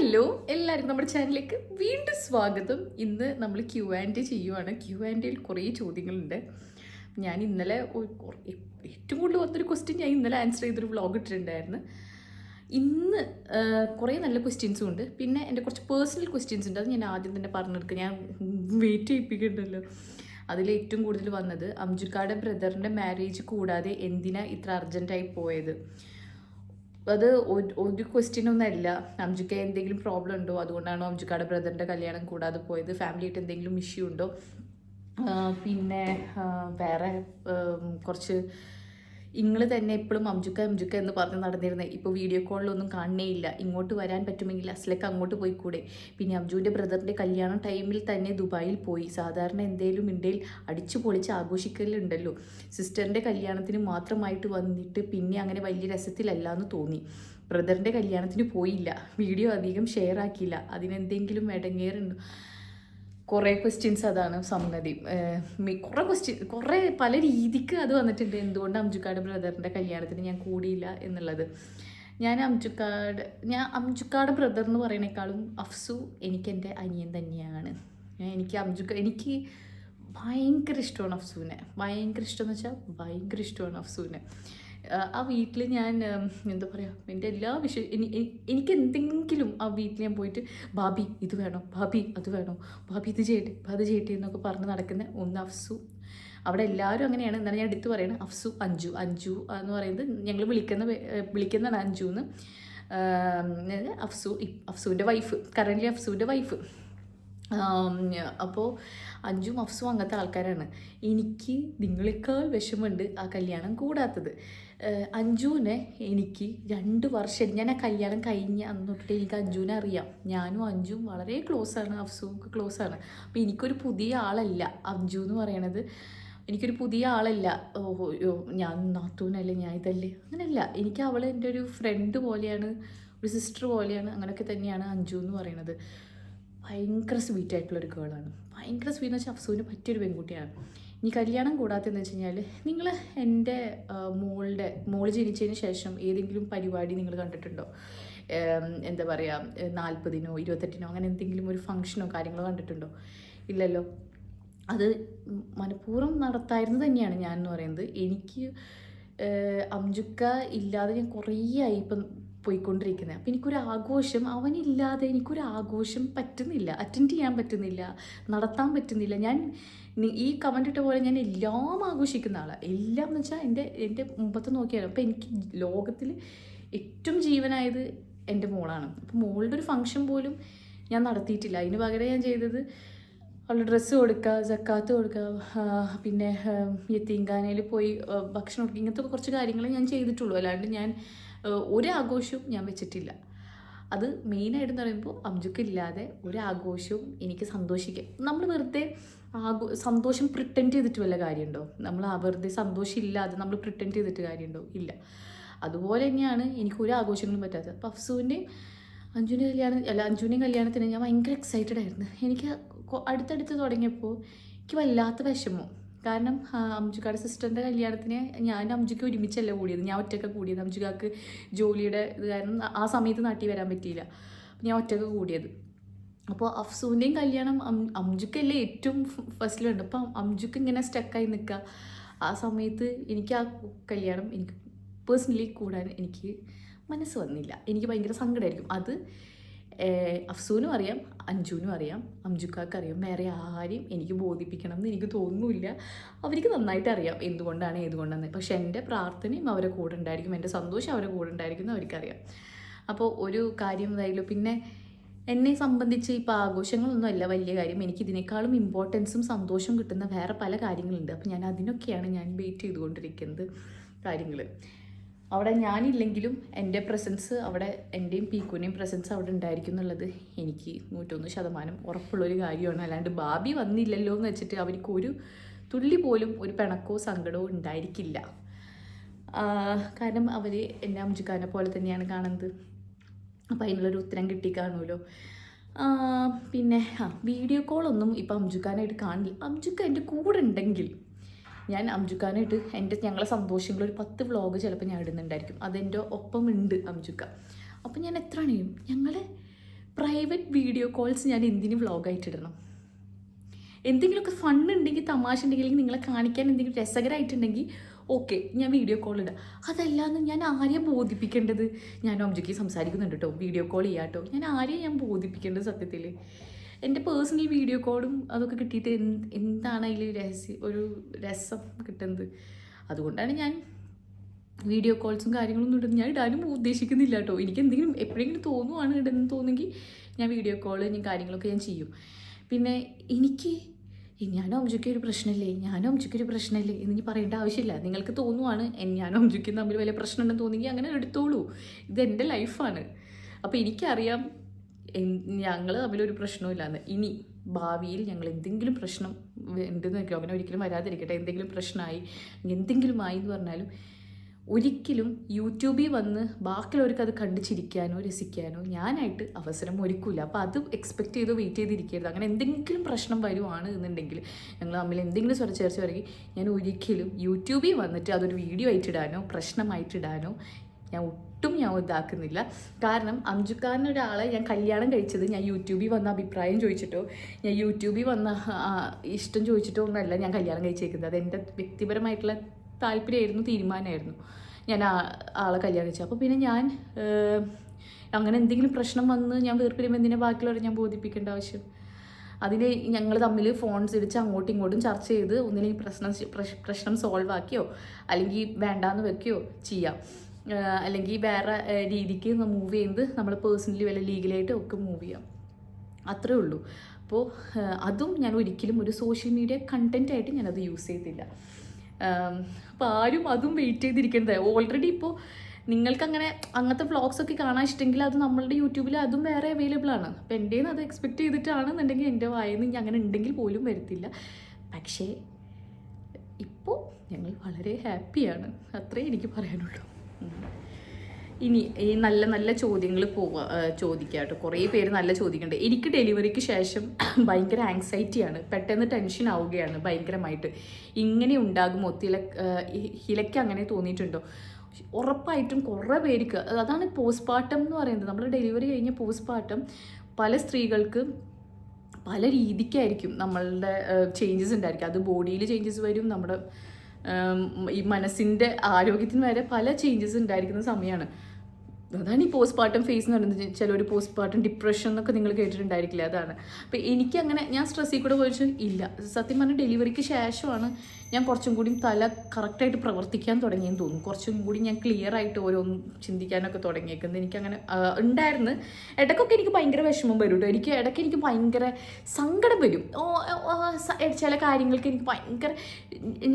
Hello എല്ലാവർക്കും നമ്മുടെ ചാനലിലേക്ക് വീണ്ടും സ്വാഗതം. ഇന്ന് നമ്മൾ ക്യു ആൻഡ് ചെയ്യുവാണ്. ക്യു ആൻഡിൽ കുറേ ചോദ്യങ്ങളുണ്ട്. ഞാൻ ഇന്നലെ ഏറ്റവും കൂടുതൽ വന്നൊരു ക്വസ്റ്റ്യൻ ഞാൻ ഇന്നലെ ആൻസർ ചെയ്തൊരു വ്ളോഗ് ഇട്ടിട്ടുണ്ടായിരുന്നു. ഇന്ന് കുറേ നല്ല ക്വസ്റ്റ്യൻസും ഉണ്ട്. പിന്നെ എന്റെ കുറച്ച് പേഴ്സണൽ ക്വസ്റ്റ്യൻസ് ഉണ്ട്. അത് ഞാൻ ആദ്യം തന്നെ പറഞ്ഞെടുക്കുക ഞാൻ വെയിറ്റ് ചെയ്യിപ്പിക്കുന്നുണ്ടല്ലോ അതിൽ ഏറ്റവും കൂടുതൽ വന്നത് അംജുക്കാടെ ബ്രദറിന്റെ മാരേജ് കൂടാതെ എന്തിനാ ഇത്ര അർജന്റായി പോയത്? അത് ഒരു- ക്വസ്റ്റ്യൻ ഒന്നല്ല അംജുക്ക എന്തെങ്കിലും പ്രോബ്ലം ഉണ്ടോ? അതുകൊണ്ടാണോ അംജുക്കാടെ ബ്രദറിന്റെ കല്യാണം കൂടാതെ പോയത്? ഫാമിലിയായിട്ട് എന്തെങ്കിലും ഇഷ്യൂ ഉണ്ടോ? പിന്നെ വേറെ കുറച്ച് ഇങ്ങൾ തന്നെ എപ്പോഴും അംജുക്ക അംജുക്ക എന്ന് പറഞ്ഞ് നടന്നിരുന്നത് ഇപ്പോൾ വീഡിയോ കോളിലൊന്നും ഇല്ല ഇങ്ങോട്ട് വരാൻ പറ്റുമെങ്കിൽ അസ്ലക്ക് അങ്ങോട്ട് പോയി കൂടെ പിന്നെ അംജുവിന്റെ ബ്രദറിന്റെ കല്യാണം ടൈമിൽ തന്നെ ദുബായിൽ പോയി. സാധാരണ എന്തേലും ഇന്ത്യയിൽ അടിച്ചു പൊളിച്ച് ആഘോഷിക്കലുണ്ടല്ലോ. സിസ്റ്ററിന്റെ കല്യാണത്തിന് മാത്രമായിട്ട് വന്നിട്ട് പിന്നെ അങ്ങനെ വലിയ രസത്തിലല്ല എന്ന് തോന്നി. ബ്രദറിന്റെ കല്യാണത്തിന് പോയില്ല. വീഡിയോ അധികം ഷെയർ ആക്കിയില്ല. അതിനെന്തെങ്കിലും ഇടങ്ങേറുണ്ടോ കുറേ ക്വസ്റ്റ്യൻസ് അതാണ് സംഗതി കുറേ ക്വസ്റ്റ്യൻ കുറേ പല രീതിക്ക് അത് വന്നിട്ടുണ്ട്. എന്തുകൊണ്ട് അംജുക്കാട് ബ്രദറിന്റെ കല്യാണത്തിന് ഞാൻ കൂടിയില്ല എന്നുള്ളത്. ഞാൻ അംജുക്കാട് ഞാൻ അംജുക്കാട് ബ്രദർ എന്ന് പറയുന്നേക്കാളും അഫ്സു എനിക്ക് എന്റെ അനിയൻ തന്നെയാണ്. എനിക്ക് അംജുക്ക എനിക്ക് ഭയങ്കര ഇഷ്ടമാണ് അഫ്സുവിനെ. ഭയങ്കര ഇഷ്ടം എന്ന് വെച്ചാൽ ഭയങ്കര ഇഷ്ടമാണ് അഫ്സുവിനെ. ആ വീട്ടിൽ ഞാൻ എന്താ പറയുക എന്റെ എല്ലാ വിഷയം എനിക്ക് എന്തെങ്കിലും ആ വീട്ടിൽ ഞാൻ പോയിട്ട് ബാബി ഇത് വേണം ബാബി അത് വേണം ബാബി ഇത് ചെയ്യട്ടെ അത് ചെയ്യട്ടെ എന്നൊക്കെ പറഞ്ഞ് നടക്കുന്ന ഒന്ന് അഫ്സു. അവിടെ എല്ലാവരും അങ്ങനെയാണ്. എന്നാലും ഞാൻ എടുത്തു പറയുന്നത് അഫ്സു അഞ്ജു അഞ്ജു എന്ന് പറയുന്നത് ഞങ്ങൾ വിളിക്കുന്ന വിളിക്കുന്നതാണ് അഞ്ജു എന്ന്. അഫ്സു അഫ്സുവിന്റെ വൈഫ് കറന്റ് അഫ്സുവിന്റെ വൈഫ്. അപ്പോൾ അഞ്ചും അഫ്സും അങ്ങനത്തെ ആൾക്കാരാണ്. എനിക്ക് നിങ്ങളെക്കാൾ വിഷമമുണ്ട് ആ കല്യാണം കൂടാത്തത്. അഞ്ജുവിനെ എനിക്ക് രണ്ട് വർഷം ഞാൻ ആ കല്യാണം കഴിഞ്ഞ അന്ന് തൊട്ടിട്ട് എനിക്ക് അഞ്ജുവിനെ അറിയാം. ഞാനും അഞ്ജുവും വളരെ ക്ലോസ് ആണ് അഫ്സുവും ക്ലോസ് ആണ്. അപ്പോൾ എനിക്കൊരു പുതിയ ആളല്ല അഞ്ജു എന്ന് പറയണത്. എനിക്കൊരു പുതിയ ആളല്ല. ഓ ഞാൻ നാത്തൂനല്ലേ ഞാൻ ഇതല്ലേ? അങ്ങനെയല്ല എനിക്ക് അവൾ എന്റെ ഒരു ഫ്രണ്ട് പോലെയാണ് ഒരു സിസ്റ്റർ പോലെയാണ് അങ്ങനെയൊക്കെ തന്നെയാണ് അഞ്ജു എന്ന് പറയുന്നത് ഭയങ്കര സ്വീറ്റ് ആയിട്ടുള്ള ഒരു ഗേളാണ് ഭയങ്കര സ്വീറ്റ് എന്ന് വെച്ചാൽ അഫ്സുവിന് പറ്റിയൊരു പെൺകുട്ടിയാണ്. ഇനി കല്യാണം കൂടാത്തതെന്ന് വെച്ച് കഴിഞ്ഞാൽ നിങ്ങൾ എന്റെ മോളുടെ മോൾ ജനിച്ചതിന് ശേഷം ഏതെങ്കിലും പരിപാടി നിങ്ങൾ കണ്ടിട്ടുണ്ടോ? എന്താ പറയുക നാൽപ്പതിനോ ഇരുപത്തെട്ടിനോ അങ്ങനെ എന്തെങ്കിലും ഒരു ഫംഗ്ഷനോ കാര്യങ്ങളോ കണ്ടിട്ടുണ്ടോ? ഇല്ലല്ലോ. അത് മനഃപൂർവം നടത്തായിരുന്നു തന്നെയാണ് ഞാൻ എന്ന് പറയുന്നത്. എനിക്ക് അംജുക്ക ഇല്ലാതെ ഞാൻ കുറേ ആയി. ഇപ്പം പോയിക്കൊണ്ടിരിക്കുന്നത്. അപ്പം എനിക്കൊരു ആഘോഷം അവനില്ലാതെ എനിക്കൊരു ആഘോഷം പറ്റുന്നില്ല. അറ്റൻഡ് ചെയ്യാൻ പറ്റുന്നില്ല. നടത്താൻ പറ്റുന്നില്ല. ഞാൻ ഈ കമന്റ് ഇട്ട പോലെ ഞാൻ എല്ലാം ആഘോഷിക്കുന്ന ആളാണ് എല്ലാം എന്ന് വെച്ചാൽ എന്റെ എന്റെ മുമ്പത്തെ നോക്കിയാലും. അപ്പം എനിക്ക് ലോകത്തിൽ ഏറ്റവും ജീവനായത് എന്റെ മോളാണ്. അപ്പം മോളുടെ ഒരു ഫംഗ്ഷൻ പോലും ഞാൻ നടത്തിയിട്ടില്ല. അതിന് പകരം ഞാൻ ചെയ്തത് അവളുടെ ഡ്രസ്സ് കൊടുക്കുക ജക്കാത്ത് കൊടുക്കുക പിന്നെ യത്തീങ്കാനയിൽ പോയി ഭക്ഷണം കൊടുക്കുക. ഇങ്ങനത്തെ കുറച്ച് കാര്യങ്ങൾ ഞാൻ ചെയ്തിട്ടുള്ളൂ. അല്ലാണ്ട് ഞാൻ ഒരു ആഘോഷവും ഞാൻ വെച്ചിട്ടില്ല. അത് മെയിനായിട്ട് എന്ന് പറയുമ്പോൾ അംജുക്കില്ലാതെ ഒരാഘോഷവും എനിക്ക് സന്തോഷിക്കാം. നമ്മൾ വെറുതെ ആഘോ സന്തോഷം പ്രിട്ടൻഡ് ചെയ്തിട്ട് വല്ല കാര്യമുണ്ടോ? നമ്മൾ വെറുതെ സന്തോഷം ഇല്ലാതെ നമ്മൾ പ്രിട്ടൻഡ് ചെയ്തിട്ട് കാര്യമുണ്ടോ? ഇല്ല. അതുപോലെ തന്നെയാണ് എനിക്ക് ഒരു ആഘോഷങ്ങളും പറ്റാത്തത്. അപ്പോൾ അഫ്സുവിന്റെയും അഞ്ജുവിന്റെ കല്യാണം അല്ല അഞ്ജുവിന്റെയും കല്യാണത്തിന് ഞാൻ ഭയങ്കര എക്സൈറ്റഡ് ആയിരുന്നു. എനിക്ക് അടുത്തടുത്ത് തുടങ്ങിയപ്പോൾ എനിക്ക് വല്ലാത്ത വിഷമം. കാരണം അംജുക്കാരുടെ സിസ്റ്ററിന്റെ കല്യാണത്തിന് ഞാൻ അംജുക്ക് ഒരുമിച്ചല്ല കൂടിയത്. ഞാൻ ഒറ്റയ്ക്ക് കൂടിയത്. അംജുക്കാക്ക് ജോലിയുടെ ഇത് കാരണം ആ- സമയത്ത് നാട്ടിൽ വരാൻ പറ്റിയില്ല. ഞാൻ ഒറ്റയ്ക്ക് കൂടിയത്. അപ്പോൾ അഫ്സൂന്റെയും കല്യാണം അംജുക്കല്ലേ ഏറ്റവും ഫസ്റ്റിലുണ്ട് അപ്പം അംജുക്ക് ഇങ്ങനെ സ്റ്റക്കായി നിൽക്കുക ആ സമയത്ത് എനിക്ക് ആ കല്യാണം എനിക്ക് പേഴ്സണലി കൂടാൻ എനിക്ക് മനസ്സ് വന്നില്ല. എനിക്ക് ഭയങ്കര സങ്കടമായിരിക്കും അത് അഫ്സൂനും അറിയാം അഞ്ജുവിനും അറിയാം അംജുക്കാക്ക് അറിയാം വേറെ ആരെയും എനിക്ക് ബോധിപ്പിക്കണം എന്ന് എനിക്ക് തോന്നുന്നില്ല. അവർക്ക് നന്നായിട്ട് അറിയാം എന്തുകൊണ്ടാണ് ഏതുകൊണ്ടാണ്. പക്ഷെ എന്റെ പ്രാർത്ഥനയും അവരെ കൂടെ ഉണ്ടായിരിക്കും. എന്റെ സന്തോഷം അവരെ കൂടെ ഉണ്ടായിരിക്കും എന്ന് അവർക്കറിയാം. അപ്പോൾ ഒരു കാര്യം എന്തായാലും പിന്നെ എന്നെ സംബന്ധിച്ച് ഇപ്പോൾ ആഘോഷങ്ങളൊന്നും അല്ല വലിയ കാര്യം. എനിക്ക് ഇതിനേക്കാളും ഇമ്പോർട്ടൻസും സന്തോഷവും കിട്ടുന്ന വേറെ പല കാര്യങ്ങളുണ്ട്. അപ്പോൾ ഞാൻ അതിനൊക്കെയാണ് ഞാൻ വെയിറ്റ് ചെയ്തുകൊണ്ടിരിക്കുന്നത് കാര്യങ്ങൾ. അവിടെ ഞാനില്ലെങ്കിലും എന്റെ പ്രസൻസ് അവിടെ എന്റെയും പീക്കുവിന്റെയും പ്രസൻസ് അവിടെ ഉണ്ടായിരിക്കും എന്നുള്ളത് എനിക്ക് നൂറ്റൊന്ന് ശതമാനം ഉറപ്പുള്ളൊരു കാര്യമാണ്. അല്ലാണ്ട് ബാബി വന്നില്ലല്ലോ എന്ന് വെച്ചിട്ട് അവർക്ക് ഒരു തുള്ളി പോലും ഒരു പിണക്കോ സങ്കടമോ ഉണ്ടായിരിക്കില്ല. കാരണം അവർ എന്റെ അംജുക്കാനെ പോലെ തന്നെയാണ് കാണുന്നത്. അപ്പോൾ അതിനുള്ളൊരു ഉത്തരം കിട്ടി കാണുമല്ലോ. പിന്നെ ആ വീഡിയോ കോളൊന്നും ഇപ്പം അംജുക്കാനായിട്ട് കാണില്ല. അംജുക്ക എന്റെ കൂടെ ഉണ്ടെങ്കിൽ ഞാൻ അംജുക്കാനായിട്ട് എന്റെ ഞങ്ങളെ സന്തോഷങ്ങൾ ഒരു പത്ത് വ്ളോഗ് ചിലപ്പോൾ ഞാൻ ഇടുന്നുണ്ടായിരിക്കും. അതെന്റെ ഒപ്പമുണ്ട് അംജുക്ക. അപ്പം ഞാൻ എത്ര അണിയും? ഞങ്ങളെ പ്രൈവറ്റ് വീഡിയോ കോൾസ് ഞാൻ എന്തിനും വ്ളോഗായിട്ടിടണം എന്തെങ്കിലുമൊക്കെ ഫൺ ഉണ്ടെങ്കിൽ തമാശ ഉണ്ടെങ്കിൽ നിങ്ങളെ കാണിക്കാൻ എന്തെങ്കിലും രസകരമായിട്ടുണ്ടെങ്കിൽ ഓക്കെ ഞാൻ വീഡിയോ കോൾ ഇടാം. അതല്ലാന്ന് ഞാൻ ആരെയും ബോധിപ്പിക്കേണ്ടത്? ഞാൻ അംജുക്കി സംസാരിക്കുന്നുണ്ട് കേട്ടോ വീഡിയോ കോൾ ചെയ്യാം കേട്ടോ ഞാൻ ആരെയും ഞാൻ ബോധിപ്പിക്കേണ്ടത് സത്യത്തിൽ എന്റെ പേഴ്സണൽ വീഡിയോ കോളും അതൊക്കെ കിട്ടിയിട്ട് എന്ത് എന്താണ് അതിൽ രഹസ്യം ഒരു രസം കിട്ടുന്നത്? അതുകൊണ്ടാണ് ഞാൻ വീഡിയോ കോൾസും കാര്യങ്ങളൊന്നും ഇടുന്നത്. ഞാൻ ഇടാനും ഉദ്ദേശിക്കുന്നില്ല കേട്ടോ. എനിക്ക് എന്തെങ്കിലും എപ്പോഴെങ്കിലും തോന്നുവാണ് ഇടുന്നത് തോന്നുമെങ്കിൽ ഞാൻ വീഡിയോ കോൾ ഞാൻ കാര്യങ്ങളൊക്കെ ഞാൻ ചെയ്യും. പിന്നെ എനിക്ക് ഞാനും അംജുക്ക് ഒരു പ്രശ്നമില്ലേ? ഞാനും അംജുക്ക് ഒരു പ്രശ്നമില്ലേ? എന്ന് ഇനി പറയേണ്ട ആവശ്യമില്ല. നിങ്ങൾക്ക് തോന്നുവാണ് ഞാനും അംജുക്കും തമ്മിൽ വലിയ പ്രശ്നമുണ്ടെന്ന് തോന്നിയെങ്കിൽ അങ്ങനെ എടുത്തോളൂ. ഇത് ലൈഫാണ് അപ്പോൾ എനിക്കറിയാം ഞങ്ങൾ തമ്മിലൊരു പ്രശ്നമില്ലാന്ന് ഇനി ഭാവിയിൽ ഞങ്ങൾ എന്തെങ്കിലും പ്രശ്നം ഉണ്ടെന്ന് വെക്കുക അങ്ങനെ ഒരിക്കലും വരാതിരിക്കട്ടെ. എന്തെങ്കിലും പ്രശ്നമായി എന്തെങ്കിലും ആയി എന്ന് പറഞ്ഞാലും ഒരിക്കലും യൂട്യൂബിൽ വന്ന് ബാക്കിയുള്ളവർക്ക് അത് കണ്ടു ചിരിക്കാനോ രസിക്കാനോ ഞാനായിട്ട് അവസരം ഒരുക്കില്ല അപ്പോൾ അത് എക്സ്പെക്ട് ചെയ്തോ വെയിറ്റ് ചെയ്തിരിക്കരുത് അങ്ങനെ എന്തെങ്കിലും പ്രശ്നം വരുവാണ് എന്നുണ്ടെങ്കിൽ ഞങ്ങൾ തമ്മിൽ എന്തെങ്കിലും സ്വര ചേർച്ച വരികയും ഞാൻ ഒരിക്കലും യൂട്യൂബിൽ വന്നിട്ട് അതൊരു വീഡിയോ ആയിട്ടിടാനോ പ്രശ്നമായിട്ടിടാനോ ഞാൻ ഒട്ടും ഞാൻ ഇതാക്കുന്നില്ല. കാരണം അംജുക്കാരൻ ഒരാളെ ഞാൻ കല്യാണം കഴിച്ചത് ഞാൻ യൂട്യൂബിൽ വന്ന അഭിപ്രായം ചോദിച്ചിട്ടോ ഞാൻ യൂട്യൂബിൽ വന്ന ഇഷ്ടം ചോദിച്ചിട്ടോ ഒന്നുമല്ല ഞാൻ കല്യാണം കഴിച്ചേക്കുന്നത്. അത് എന്റെ വ്യക്തിപരമായിട്ടുള്ള താല്പര്യമായിരുന്നു തീരുമാനമായിരുന്നു ഞാൻ ആളെ കല്യാണം കഴിച്ചത്. അപ്പോൾ പിന്നെ ഞാൻ അങ്ങനെ എന്തെങ്കിലും പ്രശ്നം വന്ന് ഞാൻ വേർപിരിയുമ്പോൾ എന്തിനാ ബാക്കിയുള്ളവരെ ഞാൻ ബോധിപ്പിക്കേണ്ട ആവശ്യം? അതിന് ഞങ്ങൾ തമ്മിൽ ഫോൺസ് ഇടിച്ച് അങ്ങോട്ടും ഇങ്ങോട്ടും ചർച്ച ചെയ്ത് ഒന്നില്ലെങ്കിൽ പ്രശ്നം പ്രശ്നം സോൾവ് ആക്കിയോ അല്ലെങ്കിൽ വേണ്ടാന്ന് വെക്കുകയോ ചെയ്യാം. അല്ലെങ്കിൽ വേറെ രീതിക്ക് മൂവ് ചെയ്ത് നമ്മൾ പേഴ്സണലി വല്ല ലീഗലായിട്ട് ഒക്കെ മൂവ് ചെയ്യാം. അത്രേ ഉള്ളൂ. അപ്പോൾ അതും ഞാൻ ഒരിക്കലും ഒരു സോഷ്യൽ മീഡിയ കണ്ടന്റ് ആയിട്ട് ഞാനത് യൂസ് ചെയ്തില്ല അപ്പോൾ ആരും അതും വെയിറ്റ് ചെയ്തിരിക്കേണ്ടത് ഓൾറെഡി ഇപ്പോൾ നിങ്ങൾക്ക് അങ്ങനെ അങ്ങനത്തെ വ്ളോഗ്സ് ഒക്കെ കാണാൻ ഇഷ്ടമെങ്കിൽ അത് നമ്മളുടെ യൂട്യൂബിൽ അതും വേറെ അവൈലബിൾ ആണ്. അപ്പോൾ എന്റെ അത് എക്സ്പെക്ട് ചെയ്തിട്ടാണെന്നുണ്ടെങ്കിൽ എന്റെ വായിൽ ഇനി അങ്ങനെ ഉണ്ടെങ്കിൽ പോലും വരത്തില്ല. പക്ഷേ ഇപ്പോൾ ഞങ്ങൾ വളരെ ഹാപ്പിയാണ് അത്രേ എനിക്ക് പറയാനുള്ളൂ. ഇനി ഈ നല്ല നല്ല ചോദ്യങ്ങൾ പോവുക ചോദിക്കുക കേട്ടോ കുറേ പേര് നല്ല ചോദിക്കുന്നുണ്ട് എനിക്ക് ഡെലിവറിക്ക് ശേഷം ഭയങ്കര ആങ്സൈറ്റിയാണ് പെട്ടെന്ന് ടെൻഷൻ ആവുകയാണ് ഭയങ്കരമായിട്ട്. ഇങ്ങനെ ഉണ്ടാകുമോ തില ഹിലയ്ക്ക് അങ്ങനെ തോന്നിയിട്ടുണ്ടോ? ഉറപ്പായിട്ടും കുറേ പേർക്ക് അതാണ് പോസ്റ്റ്മോർട്ടം എന്ന് പറയുന്നത്. നമ്മൾ ഡെലിവറി കഴിഞ്ഞ പോസ്റ്റ്മോർട്ടം പല സ്ത്രീകൾക്ക് പല രീതിക്കായിരിക്കും നമ്മളുടെ ചേഞ്ചസ് ഉണ്ടായിരിക്കും അത് ബോഡിയിൽ ചേഞ്ചസ് വരും നമ്മുടെ ഈ മനസ്സിന്റെ ആരോഗ്യത്തിന് വരെ പല ചേഞ്ചസ് ഉണ്ടായിരിക്കുന്ന സമയമാണ് അതാണ് ഈ പോസ്റ്റ് പാർട്ടം ഫേസ് എന്ന് പറയുന്നത്. ചിലൊരു പോസ്റ്റ് പാർട്ടം ഡിപ്രഷൻ എന്നൊക്കെ നിങ്ങൾ കേട്ടിട്ടുണ്ടായിരിക്കില്ല? അതാണ്. അപ്പോൾ എനിക്കങ്ങനെ ഞാൻ സ്ട്രെസ്സിൽ കൂടെ പോയിച്ചു ഇല്ല. സത്യം പറഞ്ഞാൽ ഡെലിവറിക്ക് ശേഷമാണ് ഞാൻ കുറച്ചും കൂടി തല കറക്റ്റായിട്ട് പ്രവർത്തിക്കാൻ തുടങ്ങിയെന്ന് തോന്നുന്നു. കുറച്ചും കൂടി ഞാൻ ക്ലിയർ ആയിട്ട് ഓരോന്നും ചിന്തിക്കാനൊക്കെ തുടങ്ങിയേക്കുന്നത് എനിക്കങ്ങനെ ഉണ്ടായിരുന്നു. ഇടയ്ക്കൊക്കെ എനിക്ക് ഭയങ്കര വിഷമം വരും കേട്ടോ. എനിക്ക് ഇടയ്ക്ക് എനിക്ക് ഭയങ്കര സങ്കടം വരും. ഓ, ചില കാര്യങ്ങൾക്ക് എനിക്ക് ഭയങ്കര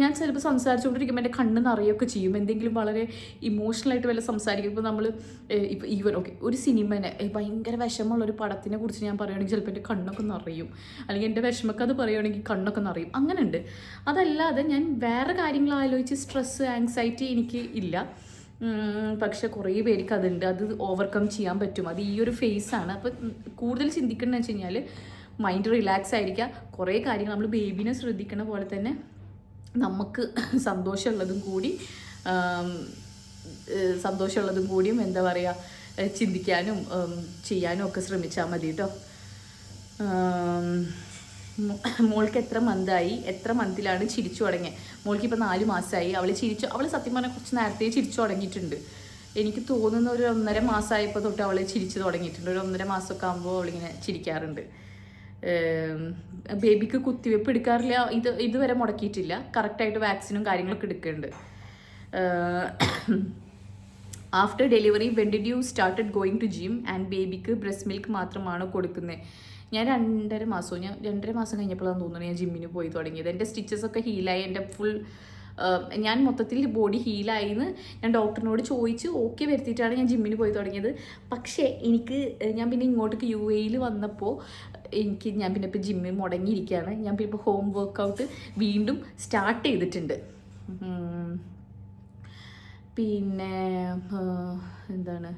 ഞാൻ ചിലപ്പോൾ സംസാരിച്ചുകൊണ്ടിരിക്കുമ്പോൾ എന്റെ കണ്ണ് നിറയൊക്കെ ചെയ്യും. എന്തെങ്കിലും വളരെ ഇമോഷണലായിട്ട് വല്ല സംസാരിക്കുമ്പോൾ നമ്മൾ ഇപ്പോൾ ഈവൻ ഓക്കെ ഒരു സിനിമനെ ഭയങ്കര വിഷമമുള്ള ഒരു പടത്തിനെ കുറിച്ച് ഞാൻ പറയുകയാണെങ്കിൽ ചിലപ്പോൾ എന്റെ കണ്ണൊക്കെ നിറയും. അല്ലെങ്കിൽ എന്റെ വിഷമക്കഥ പറയുകയാണെങ്കിൽ കണ്ണൊക്കെ നിറയും. അങ്ങനെ ഉണ്ട് അതല്ലാതെ ഞാൻ വേറെ കാര്യങ്ങൾ ആലോചിച്ച് സ്ട്രെസ്സ് ആങ്സൈറ്റി എനിക്ക് ഇല്ല. പക്ഷെ കുറേ പേർക്ക് അതുണ്ട്. അത് ഓവർകം ചെയ്യാൻ പറ്റും. അത് ഈ ഒരു ഫേസാണ് അപ്പം കൂടുതൽ ചിന്തിക്കണമെന്ന് വെച്ച് കഴിഞ്ഞാൽ മൈൻഡ് റിലാക്സ് ആയിരിക്കുക. കുറേ കാര്യങ്ങൾ നമ്മൾ ബേബിനെ ശ്രദ്ധിക്കണ പോലെ തന്നെ നമുക്ക് സന്തോഷമുള്ളതും കൂടി സന്തോഷമുള്ളതും കൂടിയും എന്താ പറയുക ചിന്തിക്കാനും ചെയ്യാനും ഒക്കെ ശ്രമിച്ചാൽ മതി കേട്ടോ മോൾക്ക് എത്ര മന്തായി എത്ര മന്തിലാണ് ചിരിച്ചു തുടങ്ങിയത് മോൾക്ക് ഇപ്പോൾ നാല് മാസമായി അവൾ ചിരിച്ചു അവൾ സത്യം പറഞ്ഞാൽ കുറച്ച് നേരത്തെ ചിരിച്ചു തുടങ്ങിയിട്ടുണ്ട്. എനിക്ക് തോന്നുന്ന ഒരു ഒന്നര മാസമായപ്പോൾ തൊട്ട് അവൾ ചിരിച്ചു തുടങ്ങിയിട്ടുണ്ട്. ഒരു ഒന്നര മാസമൊക്കെ ആകുമ്പോൾ അവളിങ്ങനെ ചിരിക്കാറുണ്ട്. ബേബിക്ക് കുത്തിവെപ്പ് എടുക്കാറില്ല. ഇത് ഇതുവരെ മുടക്കിയിട്ടില്ല. കറക്റ്റായിട്ട് വാക്സിനും കാര്യങ്ങളൊക്കെ എടുക്കുന്നുണ്ട്. After delivery when you started going to gym and ബേബിക്ക് ബ്രസ്റ്റ് മിൽക്ക് മാത്രമാണോ കൊടുക്കുന്നത് ഞാൻ രണ്ടര മാസവും ഞാൻ രണ്ടര മാസം കഴിഞ്ഞപ്പോഴാണ് തോന്നുന്നത് ഞാൻ ജിമ്മിന് പോയി തുടങ്ങിയത്. എന്റെ സ്റ്റിച്ചസ് ഒക്കെ ഹീലായി എന്റെ ഫുൾ ഞാൻ മൊത്തത്തിൽ ബോഡി ഹീലായി എന്ന് ഞാൻ ഡോക്ടറിനോട് ചോദിച്ച് ഓക്കെ വരുത്തിയിട്ടാണ് ഞാൻ ജിമ്മിന് പോയി തുടങ്ങിയത്. പക്ഷേ എനിക്ക് ഞാൻ പിന്നെ ഇങ്ങോട്ടേക്ക് യു എയിൽ വന്നപ്പോൾ എനിക്ക് ഞാൻ പിന്നെ ഇപ്പോൾ ജിമ്മിൽ മുടങ്ങിയിരിക്കുകയാണ്. ഞാൻ പിന്നെ ഇപ്പോൾ ഹോം വർക്കൗട്ട് വീണ്ടും സ്റ്റാർട്ട് ചെയ്തിട്ടുണ്ട്. പിന്നെ എന്താണ്?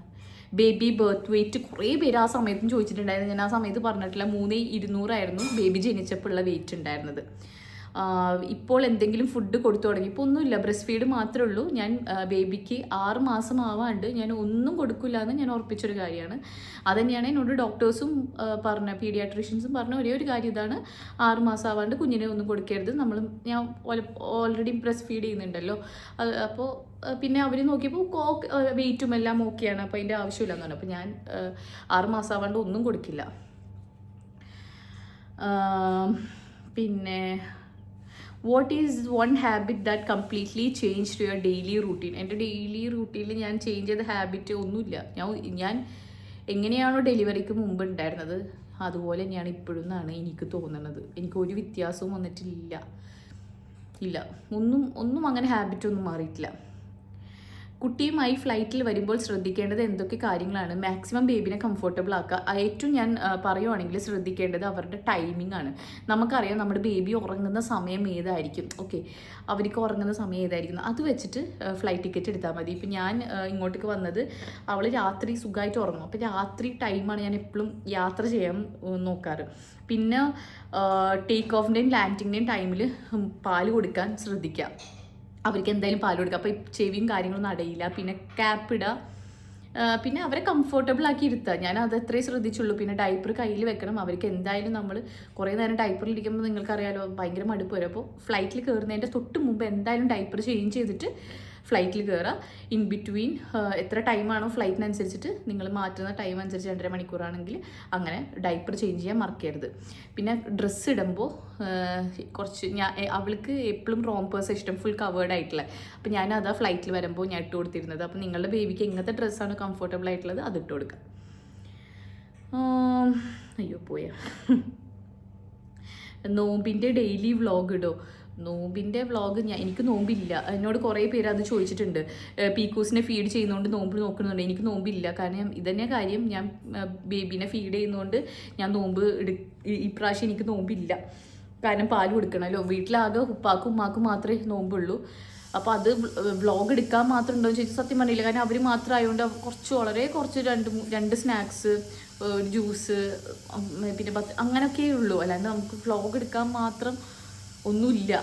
ബേബി ബർത്ത് വെയിറ്റ് കുറേ പേര് ആ സമയത്തും ചോദിച്ചിട്ടുണ്ടായിരുന്നു. ഞാൻ ആ സമയത്ത് പറഞ്ഞിട്ടില്ല മൂന്ന് ഇരുന്നൂറായിരുന്നു ബേബി ജനിച്ചപ്പോൾ ഉള്ള വെയിറ്റ് ഉണ്ടായിരുന്നത് ഇപ്പോൾ എന്തെങ്കിലും ഫുഡ് കൊടുത്തു തുടങ്ങി. ഇപ്പോൾ ഒന്നുമില്ല ബ്രസ്റ്റ് ഫീഡ് മാത്രമേ ഉള്ളൂ. ഞാൻ ബേബിക്ക് ആറ് മാസം ആവാണ്ട് ഞാൻ ഒന്നും കൊടുക്കില്ല എന്ന് ഞാൻ ഉറപ്പിച്ചൊരു കാര്യമാണ്. അതുതന്നെയാണ് എന്നോട് ഡോക്ടേഴ്സും പറഞ്ഞ പീഡിയാട്രീഷ്യൻസും പറഞ്ഞ ഒരേ ഒരു കാര്യം ഇതാണ്. ആറ് മാസം ആവാണ്ട് കുഞ്ഞിനെ ഒന്നും കൊടുക്കരുത്. നമ്മൾ ഞാൻ ഓൾറെഡി ബ്രസ്റ്റ് ഫീഡ് ചെയ്യുന്നുണ്ടല്ലോ അപ്പോൾ പിന്നെ അവർ നോക്കിയപ്പോൾ കോക്ക് വെയിറ്റും എല്ലാം ഓക്കെയാണ്. അപ്പോൾ അതിന്റെ ആവശ്യമില്ലെന്ന് പറഞ്ഞു. അപ്പോൾ ഞാൻ ആറ് മാസം ആവാണ്ട് ഒന്നും കൊടുക്കില്ല. പിന്നെ what is one habit that completely change to your daily routine എന്റെ ഡെയിലി റൂട്ടീനിൽ ഞാൻ ചേഞ്ച് ചെയ്ത ഹാബിറ്റ് ഒന്നുമില്ല. ഞാൻ ഞാൻ എങ്ങനെയാണോ ഡെലിവറിക്ക് മുമ്പ് ഉണ്ടായിരുന്നത് അതുപോലെ തന്നെയാണ് ഇപ്പോഴും എന്നാണ് എനിക്ക് തോന്നുന്നത് എനിക്ക് ഒരു വ്യത്യാസവും വന്നിട്ടില്ല. ഇല്ല. ഒന്നും ഒന്നും അങ്ങനെ ഹാബിറ്റ് ഒന്നും മാറിയിട്ടില്ല. കുട്ടിയുമായി ഫ്ലൈറ്റിൽ വരുമ്പോൾ ശ്രദ്ധിക്കേണ്ടത് എന്തൊക്കെ കാര്യങ്ങളാണ്? മാക്സിമം ബേബിനെ കംഫർട്ടബിൾ ആക്കുക. ഏറ്റവും ഞാൻ പറയുവാണെങ്കിൽ ശ്രദ്ധിക്കേണ്ടത് അവരുടെ ടൈമിംഗ് ആണ്. നമുക്കറിയാം നമ്മുടെ ബേബി ഉറങ്ങുന്ന സമയം ഏതായിരിക്കും. ഓക്കെ അവർക്ക് ഉറങ്ങുന്ന സമയം ഏതായിരിക്കും അത് വെച്ചിട്ട് ഫ്ലൈറ്റ് ടിക്കറ്റ് എടുത്താൽ മതി. ഇപ്പം ഞാൻ ഇങ്ങോട്ടേക്ക് വന്നത് അവൾ രാത്രി സുഖമായിട്ട് ഉറങ്ങും. അപ്പം രാത്രി ടൈമാണ് ഞാൻ എപ്പോഴും യാത്ര ചെയ്യാൻ നോക്കാറ്. പിന്നെ ടേക്ക് ഓഫിന്റെയും ലാൻഡിങ്ങിന്റെയും ടൈമിൽ പാൽ കൊടുക്കാൻ ശ്രദ്ധിക്കുക. അവർക്ക് എന്തായാലും പാൽ കൊടുക്കുക. അപ്പോൾ ചെവിയും കാര്യങ്ങളൊന്നും അടയില്ല. പിന്നെ ക്യാപ്പ് ഇടുക പിന്നെ അവരെ കംഫർട്ടബിൾ ആക്കി ഇരുത്തുക ഞാൻ അത് അത്രേ ശ്രദ്ധിച്ചുള്ളൂ. പിന്നെ ഡൈപ്പർ കയ്യിൽ വെക്കണം. അവർക്ക് എന്തായാലും നമ്മൾ കുറേ നേരം ഡൈപ്പറിൽ ഇരിക്കുമ്പോൾ നിങ്ങൾക്കറിയാലോ ഭയങ്കര മടുപ്പ് വരും. അപ്പോൾ ഫ്ലൈറ്റിൽ കയറുന്നതിന്റെ തൊട്ട് മുമ്പ് എന്തായാലും ഡൈപ്പർ ചേഞ്ച് ചെയ്തിട്ട് ഫ്ലൈറ്റിൽ കയറുക ഇൻ ബിറ്റ്വീൻ എത്ര ടൈമാണോ ഫ്ലൈറ്റിനനുസരിച്ചിട്ട് നിങ്ങൾ മാറ്റുന്ന ടൈം അനുസരിച്ച് രണ്ടര മണിക്കൂറാണെങ്കിൽ അങ്ങനെ ഡൈപ്പർ ചേഞ്ച് ചെയ്യാൻ മറക്കരുത്. പിന്നെ ഡ്രസ്സ് ഇടുമ്പോൾ കുറച്ച് ഞാൻ അവൾക്ക് എപ്പോഴും റോംപേഴ്സ് ഇഷ്ടം ഫുൾ കവേർഡ് ആയിട്ടുള്ള. അപ്പോൾ ഞാൻ അതാ ഫ്ലൈറ്റിൽ വരുമ്പോൾ ഞാൻ ഇട്ട് കൊടുത്തിരുന്നത്. അപ്പോൾ നിങ്ങളുടെ ബേബിക്ക് എങ്ങനത്തെ ഡ്രസ്സാണ് കംഫർട്ടബിൾ ആയിട്ടുള്ളത് അത് ഇട്ട് കൊടുക്കുക അയ്യോ പോയ. നോമ്പിന്റെ ഡെയിലി വ്ളോഗ് ഇടോ. നോമ്പിന്റെ വ്ളോഗ് ഞാൻ എനിക്ക് നോമ്പില്ല. എന്നോട് കുറേ പേര് അത് ചോദിച്ചിട്ടുണ്ട്. പീക്കൂസിനെ ഫീഡ് ചെയ്യുന്നതുകൊണ്ട് നോമ്പ് നോക്കുന്നുണ്ട്. എനിക്ക് നോമ്പില്ല. കാരണം ഇതന്നെ കാര്യം ഞാൻ ബേബീനെ ഫീഡ് ചെയ്യുന്നതുകൊണ്ട് ഞാൻ നോമ്പ് എടു ഈ എനിക്ക് നോമ്പില്ല. കാരണം പാൽ കൊടുക്കണമല്ലോ വീട്ടിലാകെ ഉപ്പാക്കും ഉമ്മാക്കും മാത്രമേ നോമ്പുള്ളൂ. അപ്പോൾ അത് വ്ളോഗ് എടുക്കാൻ മാത്രം ഉണ്ടോ എന്ന് ചോദിച്ചാൽ സത്യം പറഞ്ഞില്ല. കാരണം അവർ മാത്രം ആയതുകൊണ്ട് കുറച്ച് വളരെ കുറച്ച് രണ്ട് രണ്ട് സ്നാക്സ് ജ്യൂസ് പിന്നെ അങ്ങനെയൊക്കെ ഉള്ളൂ. അല്ലാണ്ട് നമുക്ക് വ്ളോഗ് എടുക്കാൻ മാത്രം ഒന്നുമില്ല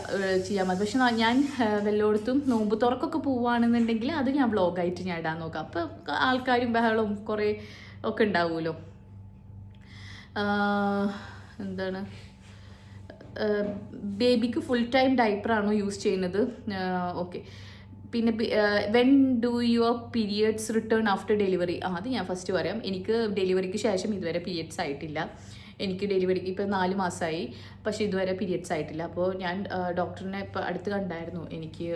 ചെയ്യാൻ മതി. പക്ഷെ ഞാൻ വല്ലയിടത്തും നോമ്പ് തുറക്കൊക്കെ പോവുകയാണെന്നുണ്ടെങ്കിൽ അത് ഞാൻ ബ്ലോഗായിട്ട് ഞാൻ ഇടാൻ നോക്കാം. അപ്പോൾ ആൾക്കാരും ബഹളവും കുറേ ഒക്കെ ഉണ്ടാവുമല്ലോ. എന്താണ്? ബേബിക്ക് ഫുൾ ടൈം ഡൈപ്പറാണോ യൂസ് ചെയ്യുന്നത്? ഓക്കെ പിന്നെ when do your periods return after delivery അത് ഞാൻ ഫസ്റ്റ് പറയാം. എനിക്ക് ഡെലിവറിക്ക് ശേഷം ഇതുവരെ പീരിയഡ്സ് ആയിട്ടില്ല. എനിക്ക് ഡെലിവറിക്ക് ഇപ്പോൾ നാല് മാസമായി പക്ഷേ ഇതുവരെ പീരിയഡ്സ് ആയിട്ടില്ല. അപ്പോൾ ഞാൻ ഡോക്ടറിനെ ഇപ്പോൾ അടുത്ത് കണ്ടായിരുന്നു. എനിക്ക്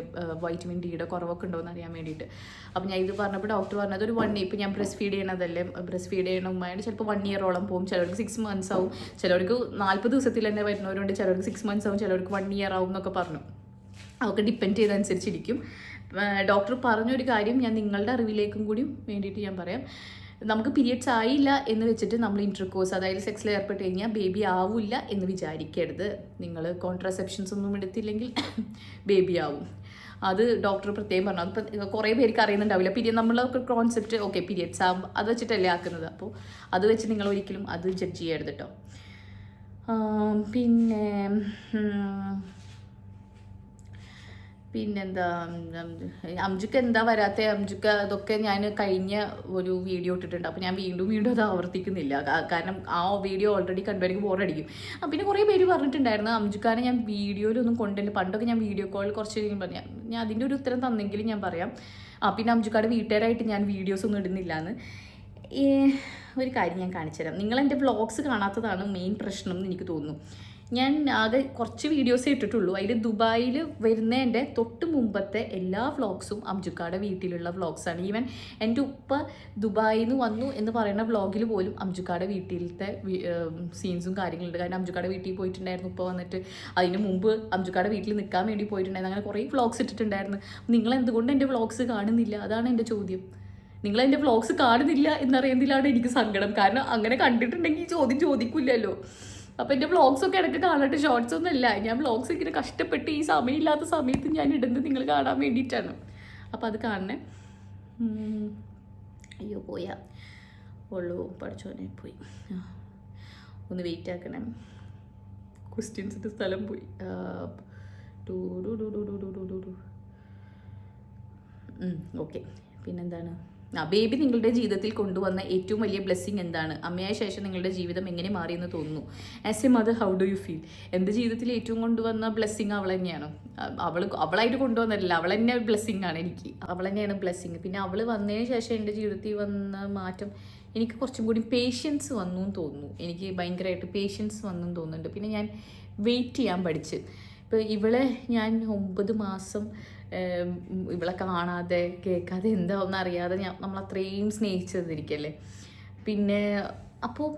വൈറ്റമിൻ ഡിയുടെ കുറവൊക്കെ ഉണ്ടോ എന്ന് അറിയാൻ വേണ്ടിയിട്ട്. അപ്പോൾ ഞാൻ ഇത് പറഞ്ഞപ്പോൾ ഡോക്ടർ പറഞ്ഞത് ഒരു വൺ ഇപ്പോൾ ഞാൻ ബ്രസ്റ്റ് ഫീഡ് ചെയ്യണതല്ലേ ബ്രസ്റ്റ് ഫീഡ് ചെയ്യണ ഉമ്മയാണ് ചിലപ്പോൾ വൺ ഇയറോളം പോകും ചിലർക്ക് സിക്സ് മന്ത്സ് ആവും. ചിലർക്ക് നാൽപ്പത് ദിവസത്തിൽ തന്നെ വരുന്നവരുണ്ട്. ചിലർക്ക് സിക്സ് മന്ത്സ് ആവും. ചിലർക്ക് വൺ ഇയർ ആവും എന്നൊക്കെ പറഞ്ഞു. അതൊക്കെ ഡിപ്പെൻഡ് ചെയ്തനുസരിച്ചിരിക്കും ഡോക്ടർ പറഞ്ഞൊരു കാര്യം ഞാൻ നിങ്ങളുടെ അറിവിലേക്കും കൂടി വേണ്ടിയിട്ട് ഞാൻ പറയാം. നമുക്ക് പീരിയഡ്സ് ആയില്ല എന്ന് വെച്ചിട്ട് നമ്മൾ ഇന്റർകോഴ്സ് അതായത് സെക്സിൽ ഏർപ്പെട്ട് കഴിഞ്ഞാൽ ബേബി ആവില്ല എന്ന് വിചാരിക്കരുത്. നിങ്ങൾ കോൺട്രസെപ്ഷൻസ് ഒന്നും എടുത്തില്ലെങ്കിൽ ബേബി ആവും. അത് ഡോക്ടർ പ്രത്യേകം പറഞ്ഞു. അതിപ്പോൾ കുറേ പേർക്ക് അറിയുന്നുണ്ടാവില്ല. പീരിയഡ് നമ്മളൊക്കെ കോൺസെപ്റ്റ് ഓക്കെ പീരിയഡ്സ് ആവും. അത് വെച്ചിട്ടല്ലേ ആക്കുന്നത്. അപ്പോൾ അത് വെച്ച് നിങ്ങൾ ഒരിക്കലും അത് ജഡ്ജ് ചെയ്യരുത് കേട്ടോ പിന്നെ പിന്നെന്താ അംജുക്ക് എന്താ വരാത്ത? അംജുക്ക് അതൊക്കെ ഞാൻ കഴിഞ്ഞ ഒരു വീഡിയോ ഇട്ടിട്ടുണ്ട്. അപ്പോൾ ഞാൻ വീണ്ടും വീണ്ടും അത് ആവർത്തിക്കുന്നില്ല. കാരണം ആ വീഡിയോ ഓൾറെഡി കണ്ടുവരെങ്കിൽ ബോറടിക്കും അപ്പം പിന്നെ കുറേ പേര് പറഞ്ഞിട്ടുണ്ടായിരുന്നു അംജുക്കാനെ ഞാൻ വീഡിയോയിലൊന്നും കൊണ്ടുവരില്ല പണ്ടൊക്കെ ഞാൻ വീഡിയോ കോൾ കുറച്ച് കഴിഞ്ഞ് പറഞ്ഞു ഞാൻ അതിന്റെ ഒരു ഉത്തരം തന്നെങ്കിലും ഞാൻ പറയാം. ആ പിന്നെ അംജുക്കാട് വീട്ടുകാരായിട്ട് ഞാൻ വീഡിയോസ് ഒന്നും ഇടുന്നില്ല എന്ന് ഒരു കാര്യം ഞാൻ കാണിച്ചു തരാം നിങ്ങൾ എന്റെ വ്ളോഗ്സ് കാണാത്തതാണ് മെയിൻ പ്രശ്നം എന്ന് എനിക്ക് തോന്നുന്നു. ഞാൻ ആകെ കുറച്ച് വീഡിയോസ് ഇട്ടിട്ടുള്ളൂ. അതിൽ ദുബായിൽ വരുന്നതിന്റെ തൊട്ട് മുമ്പത്തെ എല്ലാ വ്ളോഗ്സും അംജുക്കാടെ വീട്ടിലുള്ള വ്ളോഗ്സാണ് ഈവൻ എന്റെ ഉപ്പ ദുബായിൽ നിന്ന് വന്നു എന്ന് പറയുന്ന വ്ളോഗിൽ പോലും അംജുക്കാടെ വീട്ടിലത്തെ സീൻസും കാര്യങ്ങളുണ്ട്. കാരണം അംജുക്കാടെ വീട്ടിൽ പോയിട്ടുണ്ടായിരുന്നു. ഉപ്പ വന്നിട്ട് അതിന് മുമ്പ് അംജുക്കാടെ വീട്ടിൽ നിൽക്കാൻ വേണ്ടി പോയിട്ടുണ്ടായിരുന്നു. അങ്ങനെ കുറേ വ്ളോഗ്സ് ഇട്ടിട്ടുണ്ടായിരുന്നു. നിങ്ങൾ എന്തുകൊണ്ട് എന്റെ വ്ളോഗ്സ് കാണുന്നില്ല? അതാണ് എന്റെ ചോദ്യം. നിങ്ങൾ എന്റെ വ്ളോഗ്സ് കാണുന്നില്ല എന്നറിയുന്നതിലാണ് എനിക്ക് സങ്കടം. കാരണം അങ്ങനെ കണ്ടിട്ടുണ്ടെങ്കിൽ ചോദ്യം ചോദിക്കില്ലല്ലോ. അപ്പോൾ എന്റെ വ്ളോഗ്സ് ഒക്കെ ഇടയ്ക്ക് കാണാനായിട്ട് ഷോർട്സ് ഒന്നും ഇല്ല. ഞാൻ വ്ളോഗ്സ് ഇങ്ങനെ കഷ്ടപ്പെട്ട് ഈ സമയമില്ലാത്ത സമയത്ത് ഞാൻ ഇടുന്നത് നിങ്ങൾ കാണാൻ വേണ്ടിയിട്ടാണ്. അപ്പോൾ അത് കാണണേ. അയ്യോ പോയാ. ഉള്ളൂ പഠിച്ചോനെ പോയി. ഒന്ന് വെയിറ്റ് ആക്കണേ. ക്വസ്റ്റ്യൻസിന്റെ സ്ഥലം പോയി. ഓക്കെ പിന്നെന്താണ്? ആ ബേബി നിങ്ങളുടെ ജീവിതത്തിൽ കൊണ്ടുവന്ന ഏറ്റവും വലിയ ബ്ലെസ്സിങ് എന്താണ്? അമ്മയായ ശേഷം നിങ്ങളുടെ ജീവിതം എങ്ങനെ മാറി എന്ന് തോന്നുന്നു? As a mother how do you feel എന്റെ ജീവിതത്തിൽ ഏറ്റവും കൊണ്ടുവന്ന ബ്ലെസ്സിങ് അവൾ തന്നെയാണ്. അവൾ അവളായിട്ട് കൊണ്ടുവന്നല്ല അവൾ തന്നെ ബ്ലെസ്സിങ് ആണ് എനിക്ക്. അവൾ തന്നെയാണ് ബ്ലെസ്സിങ് പിന്നെ അവൾ വന്നതിന് ശേഷം എന്റെ ജീവിതത്തിൽ വന്ന മാറ്റം എനിക്ക് കുറച്ചും കൂടി പേഷ്യൻസ് വന്നു എന്ന് തോന്നുന്നു. എനിക്ക് ഭയങ്കരമായിട്ട് പേഷ്യൻസ് വന്നു തോന്നുന്നുണ്ട്. പിന്നെ ഞാൻ വെയിറ്റ് ചെയ്യാൻ പഠിച്ച്. ഇപ്പോൾ ഇവളെ ഞാൻ ഒമ്പത് മാസം ഇവളെ കാണാതെ കേൾക്കാതെ ഒന്നും അറിയാതെ ഞാൻ നമ്മൾ അത്രയും സ്നേഹിച്ചതിരിക്കല്ലേ. പിന്നെ അപ്പോൾ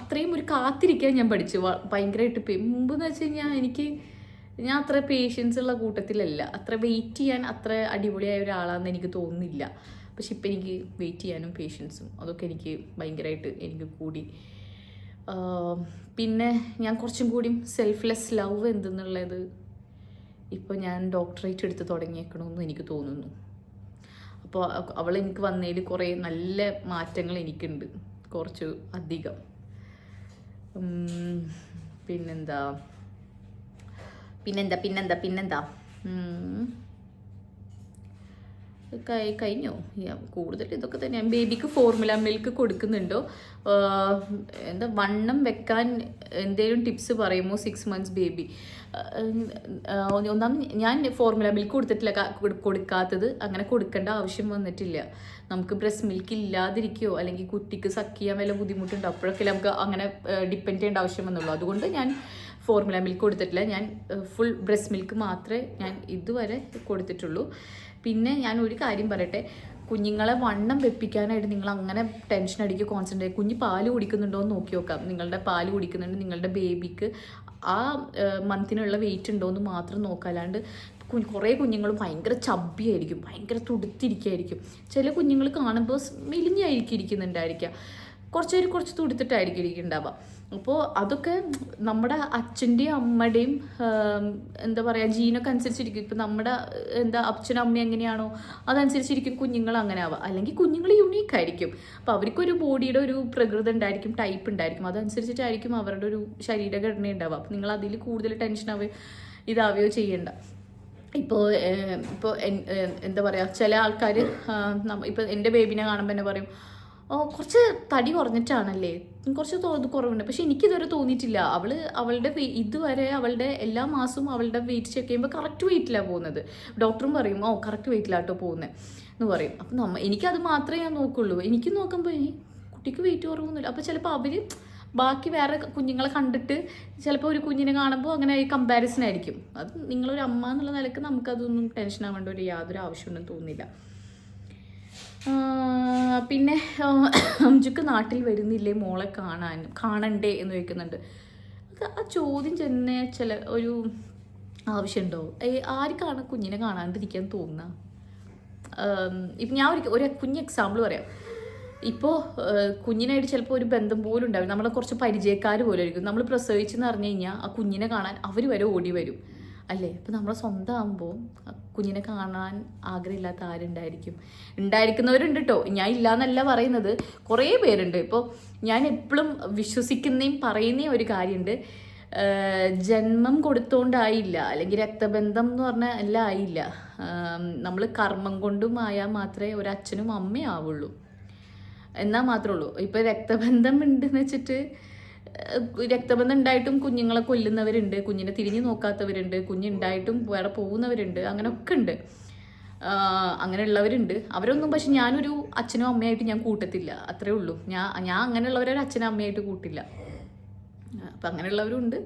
അത്രയും ഒരു കാത്തിരിക്കാൻ ഞാൻ പഠിച്ചു. ഭയങ്കരമായിട്ട് ഇപ്പം മുമ്പെന്ന് വെച്ച് കഴിഞ്ഞാൽ എനിക്ക് ഞാൻ അത്ര പേഷ്യൻസ് ഉള്ള കൂട്ടത്തിലല്ല. അത്ര വെയിറ്റ് ചെയ്യാൻ അത്ര അടിപൊളിയായ ഒരാളാണെന്ന് എനിക്ക് തോന്നുന്നില്ല. പക്ഷെ ഇപ്പം എനിക്ക് വെയിറ്റ് ചെയ്യാനും പേഷ്യൻസും അതൊക്കെ എനിക്ക് ഭയങ്കരമായിട്ട് എനിക്ക് കൂടി. പിന്നെ ഞാൻ കുറച്ചും കൂടി സെൽഫ്ലെസ് ലവ് എന്തെന്നുള്ളത് ഇപ്പോൾ ഞാൻ ഡോക്ടറേറ്റ് എടുത്ത് തുടങ്ങിയേക്കണമെന്ന് എനിക്ക് തോന്നുന്നു. അപ്പോൾ അവൾ എനിക്ക് വന്നതിൽ കുറേ നല്ല മാറ്റങ്ങൾ എനിക്കുണ്ട്. കുറച്ച് അധികം. പിന്നെന്താ? പിന്നെന്താ പിന്നെന്താ പിന്നെന്താ? കഴിഞ്ഞോ? കൂടുതൽ ഇതൊക്കെ തന്നെയാണ് ബേബിക്ക് ഫോർമുല മിൽക്ക് കൊടുക്കുന്നുണ്ടോ? എന്താ വണ്ണം വെക്കാൻ എന്തെങ്കിലും ടിപ്സ് പറയുമോ? സിക്സ് മന്ത്സ് ബേബി ഒന്നാം ഞാൻ ഫോർമുല മിൽക്ക് കൊടുത്തിട്ടില്ല. കൊടുക്കാത്തത് അങ്ങനെ കൊടുക്കേണ്ട ആവശ്യം വന്നിട്ടില്ല. നമുക്ക് ബ്രസ്റ്റ് മിൽക്ക് ഇല്ലാതിരിക്കുകയോ അല്ലെങ്കിൽ കുട്ടിക്ക് സക്ക് ചെയ്യാൻ വല്ല ബുദ്ധിമുട്ടുണ്ടോ? അപ്പോഴൊക്കെ നമുക്ക് അങ്ങനെ ഡിപ്പെൻഡ് ചെയ്യേണ്ട ആവശ്യം വന്നുള്ളൂ. അതുകൊണ്ട് ഞാൻ ഫോർമുല മിൽക്ക് കൊടുത്തിട്ടില്ല. ഞാൻ ഫുൾ ബ്രസ്റ്റ് മിൽക്ക് മാത്രമേ ഞാൻ ഇതുവരെ കൊടുത്തിട്ടുള്ളൂ. പിന്നെ ഞാൻ ഒരു കാര്യം പറയട്ടെ. കുഞ്ഞുങ്ങളെ വണ്ണം വെപ്പിക്കാനായിട്ട് നിങ്ങൾ അങ്ങനെ ടെൻഷൻ അടിക്കുക കോൺസെൻട്രേറ്റ് കുഞ്ഞ് പാൽ കുടിക്കുന്നുണ്ടോ എന്ന് നോക്കി നോക്കാം. നിങ്ങളുടെ പാൽ കുടിക്കുന്നുണ്ട് നിങ്ങളുടെ ബേബിക്ക് ആ മന്തിനുള്ള വെയിറ്റ് ഉണ്ടോ എന്ന് മാത്രം നോക്കാല്ലാണ്ട് കുറേ കുഞ്ഞുങ്ങൾ ഭയങ്കര ചബ്ബിയായിരിക്കും ഭയങ്കര തുടുത്തിരിക്കുകയായിരിക്കും ചില കുഞ്ഞുങ്ങൾ കാണുമ്പോൾ മെലിഞ്ഞായിരിക്കും ഇരിക്കുന്നുണ്ടായിരിക്കാം കുറച്ച് പേര് കുറച്ച് തുടുത്തിട്ടായിരിക്കും ഇരിക്കുന്നുണ്ടാവുക അപ്പോൾ അതൊക്കെ നമ്മുടെ അച്ഛന്റെയും അമ്മയുടെയും എന്താ പറയുക ജീനൊക്കെ അനുസരിച്ചിരിക്കും. ഇപ്പം നമ്മുടെ എന്താ അച്ഛനും അമ്മയും എങ്ങനെയാണോ അതനുസരിച്ചിരിക്കും കുഞ്ഞുങ്ങൾ അങ്ങനെ ആവുക. അല്ലെങ്കിൽ കുഞ്ഞുങ്ങൾ യുണീക്ക് ആയിരിക്കും. അപ്പോൾ അവർക്കൊരു ബോഡിയുടെ ഒരു പ്രകൃതി ഉണ്ടായിരിക്കും ടൈപ്പ് ഉണ്ടായിരിക്കും. അതനുസരിച്ചിട്ടായിരിക്കും അവരുടെ ഒരു ശരീരഘടന ഉണ്ടാവുക. അപ്പോൾ നിങ്ങൾ അതിൽ കൂടുതൽ ടെൻഷൻ ആവുകയോ ഇതാവുകയോ ചെയ്യേണ്ട. ഇപ്പോൾ ഇപ്പോൾ എന്താ പറയുക ചില ആൾക്കാർ ഇപ്പോൾ എന്റെ ബേബിനെ കാണുമ്പോൾ എന്നെ പറയും കുറച്ച് തടി കുറഞ്ഞിട്ടാണല്ലേ? കുറച്ച് തോത് കുറവുണ്ട്. പക്ഷെ എനിക്കിതുവരെ തോന്നിയിട്ടില്ല. അവൾ അവളുടെ ഇതുവരെ അവളുടെ എല്ലാ മാസവും അവളുടെ വെയിറ്റ് ചെക്ക് ചെയ്യുമ്പോൾ കറക്റ്റ് വെയിറ്റിലാണ് പോകുന്നത്. ഡോക്ടറും പറയും ഓ കറക്റ്റ് വെയിറ്റിലാട്ടോ പോകുന്നത് എന്ന് പറയും. അപ്പം നമ്മ എനിക്കത് മാത്രമേ ഞാൻ നോക്കുള്ളൂ. എനിക്ക് നോക്കുമ്പോൾ ഈ കുട്ടിക്ക് വെയിറ്റ് കുറവൊന്നുമില്ല. അപ്പോൾ ചിലപ്പോൾ അവർ ബാക്കി വേറെ കുഞ്ഞുങ്ങളെ കണ്ടിട്ട് ചിലപ്പോൾ ഒരു കുഞ്ഞിനെ കാണുമ്പോൾ അങ്ങനെ കമ്പാരിസൺ ആയിരിക്കും. അത് നിങ്ങളൊരു അമ്മ എന്നുള്ള നിലയ്ക്ക് നമുക്കതൊന്നും ടെൻഷൻ ആവേണ്ട ഒരു യാതൊരു ആവശ്യമുണ്ടെന്ന് തോന്നുന്നില്ല. ആ, പിന്നെ അംജുക്ക് നാട്ടിൽ വരുന്നില്ലേ മോളെ കാണാൻ കാണണ്ടേ എന്ന് ചോദിക്കുന്നുണ്ട്. അത് ആ ചോദ്യം തന്നെ ചില ഒരു ആവശ്യമുണ്ടോ ആർക്കാണ് കുഞ്ഞിനെ കാണാണ്ടിരിക്കാൻ തോന്നുക ഇപ്പം ഞാൻ ഒരു ഒരു കുഞ്ഞ് എക്സാമ്പിൾ പറയാം. ഇപ്പോൾ കുഞ്ഞിനായിട്ട് ചിലപ്പോൾ ഒരു ബന്ധം പോലും ഉണ്ടാവും നമ്മളെ കുറച്ച് പരിചയക്കാർ പോലെ ആയിരിക്കും നമ്മൾ പ്രസവിച്ചെന്ന് പറഞ്ഞു കഴിഞ്ഞാൽ ആ കുഞ്ഞിനെ കാണാൻ അവർ വരെ ഓടി വരും. അല്ലേ? ഇപ്പം നമ്മളെ സ്വന്തം ആകുമ്പോൾ കുഞ്ഞിനെ കാണാൻ ആഗ്രഹമില്ലാത്ത ആരുണ്ടായിരിക്കും? ഉണ്ടായിരിക്കുന്നവരുണ്ട് കേട്ടോ ഞാൻ ഇല്ലയെന്നല്ല പറയുന്നത്. കുറേ പേരുണ്ട്. ഇപ്പോൾ ഞാൻ എപ്പോഴും വിശ്വസിക്കുന്നേയും പറയുന്നേയും ഒരു കാര്യമുണ്ട് ജന്മം കൊടുത്തോണ്ടായില്ല. അല്ലെങ്കിൽ രക്തബന്ധം എന്ന് പറഞ്ഞാൽ എല്ലാം ആയില്ല. നമ്മൾ കർമ്മം കൊണ്ടും ആയാൽ മാത്രമേ ഒരച്ഛനും അമ്മയും ആവുള്ളൂ. എന്നാൽ മാത്രമേ ഉള്ളൂ. ഇപ്പം രക്തബന്ധം ഉണ്ടെന്ന് വെച്ചിട്ട് രക്തബന്ധം ഉണ്ടായിട്ടും കുഞ്ഞുങ്ങളെ കൊല്ലുന്നവരുണ്ട് കുഞ്ഞിനെ തിരിഞ്ഞു നോക്കാത്തവരുണ്ട് കുഞ്ഞുണ്ടായിട്ടും വേറെ പോകുന്നവരുണ്ട് അങ്ങനെയൊക്കെ ഉണ്ട്. അങ്ങനെയുള്ളവരുണ്ട്. അവരൊന്നും പക്ഷെ ഞാനൊരു അച്ഛനും അമ്മയായിട്ട് ഞാൻ കൂട്ടത്തില്ല അത്രേ ഉള്ളൂ. ഞാൻ ഞാൻ അങ്ങനെയുള്ളവരെ ഒരു അച്ഛനും അമ്മയായിട്ട് കൂട്ടില്ല. അപ്പം അങ്ങനെയുള്ളവരുണ്ട്.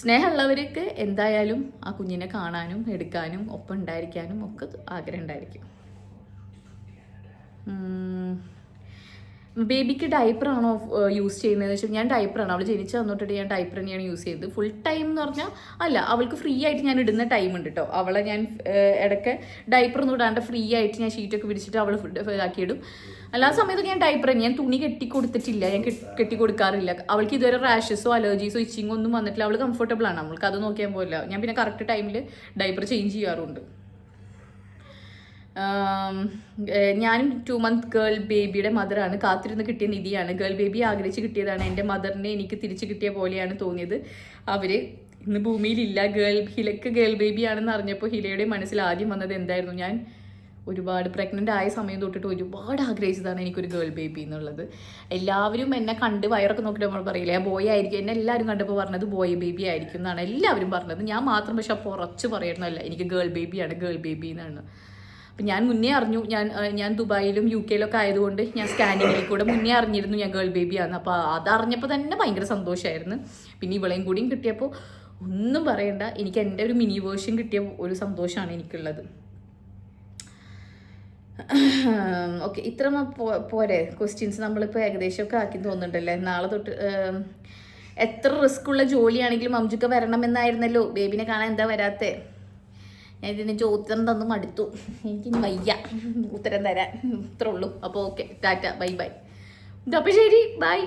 സ്നേഹമുള്ളവർക്ക് എന്തായാലും ആ കുഞ്ഞിനെ കാണാനും എടുക്കാനും ഒപ്പം ഉണ്ടായിരിക്കാനും ഒക്കെ ആഗ്രഹം ഉണ്ടായിരിക്കും. ബേബിക്ക് ഡൈപ്പറാണോ യൂസ് ചെയ്യുന്നത് വെച്ചാൽ ഞാൻ ഡൈപ്പറാണ് അവൾ ജനിച്ച തന്നിട്ട് ഞാൻ ഡൈപ്പർ തന്നെയാണ് യൂസ് ചെയ്തത്. ഫുൾ ടൈം എന്ന് പറഞ്ഞാൽ അല്ല അവൾക്ക് ഫ്രീ ആയിട്ട് ഞാൻ ഇടുന്ന ടൈം ഉണ്ട് കേട്ടോ അവളെ ഞാൻ ഇടയ്ക്ക് ഡൈപ്പർ ഒന്നും ഇടാണ്ട് ഫ്രീ ആയിട്ട് ഞാൻ ഷീറ്റൊക്കെ പിടിച്ചിട്ട് അവൾ ഫുഡ് ഇടും. എല്ലാ സമയത്തും ഞാൻ ഡൈപ്പർ തന്നെ ഞാൻ തുണി കെട്ടി കൊടുത്തിട്ടില്ല. ഞാൻ കെട്ടി- കൊടുക്കാറില്ല. അവൾക്ക് ഇതുവരെ റാഷസോ അലർജീസോ ഇച്ചിങ്ങോ ഒന്നും വന്നിട്ടില്ല. അവൾ കംഫർട്ടബിൾ ആണ്. അവൾക്ക് അത് നോക്കിയാൽ പോലില്ല ഞാൻ പിന്നെ കറക്റ്റ് ടൈമിൽ ഡൈപ്പർ ചേഞ്ച് ചെയ്യാറുണ്ട്. ആം, ഞാനും ടു മന്ത് ഗേൾ ബേബിയുടെ മദറാണ് കാത്തിരുന്ന് കിട്ടിയ നിധിയാണ്. ഗേൾ ബേബി ആഗ്രഹിച്ച് കിട്ടിയതാണ്. എന്റെ മദറിനെ എനിക്ക് തിരിച്ചു കിട്ടിയ പോലെയാണ് തോന്നിയത്. അവർ ഇന്ന് ഭൂമിയിലില്ല. ഗേൾ ഹിലക്ക് ഗേൾ ബേബി ആണെന്ന് അറിഞ്ഞപ്പോൾ ഹിലയുടെ മനസ്സിൽ ആദ്യം വന്നത് എന്തായിരുന്നു? ഞാൻ ഒരുപാട് പ്രഗ്നന്റ് ആയ സമയം തൊട്ടിട്ട് ഒരുപാട് ആഗ്രഹിച്ചതാണ് എനിക്കൊരു ഗേൾ ബേബി എന്നുള്ളത്. എല്ലാവരും എന്നെ കണ്ട് വയറൊക്കെ നോക്കിയിട്ട് നമ്മൾ പറയില്ലേ ബോയ് ആയിരിക്കും. എന്നെ എല്ലാവരും കണ്ടപ്പോൾ പറഞ്ഞത് ബോയ് ബേബി ആയിരിക്കും എന്നാണ് എല്ലാവരും പറഞ്ഞത്. ഞാൻ മാത്രം പക്ഷെ അപ്പോൾ ഉറച്ച് പറയണമല്ല എനിക്ക് ഗേൾ ബേബിയാണ് ഗേൾ ബേബി എന്നാണ് അപ്പം ഞാൻ മുന്നേ അറിഞ്ഞു. ഞാൻ ഞാൻ ദുബായിലും യു കെയിലൊക്കെ ആയതുകൊണ്ട് ഞാൻ സ്കാനിങ്ങിൽ കൂടെ മുന്നേ അറിഞ്ഞിരുന്നു ഞാൻ ഗേൾ ബേബിയാണ് അപ്പോൾ അതറിഞ്ഞപ്പോൾ തന്നെ ഭയങ്കര സന്തോഷമായിരുന്നു പിന്നെ ഇവളെയും കൂടിയും കിട്ടിയപ്പോൾ ഒന്നും പറയണ്ട. എനിക്ക് എന്റെ ഒരു മിനി വേർഷൻ കിട്ടിയ ഒരു സന്തോഷമാണ് എനിക്കുള്ളത്. ഓക്കെ ഇത്ര പോരെ. ക്വസ്റ്റ്യൻസ് നമ്മളിപ്പോൾ ഏകദേശമൊക്കെ ആക്കി തോന്നുന്നുണ്ടല്ലേ? നാളെ തൊട്ട് എത്ര റിസ്ക് ഉള്ള ജോലിയാണെങ്കിലും അംജുക്ക വരണമെന്നായിരുന്നല്ലോ. ബേബിനെ കാണാൻ എന്താ വരാത്തെ? ഇതിന് ചോദ്യം തന്നു മടുത്തു. എനിക്ക് വയ്യ. ഉത്തരം തരാൻ. ഇത്രേ അപ്പോൾ ഓക്കെ. ടാറ്റ. Bye bye. അപ്പോൾ ശരി. ബൈ.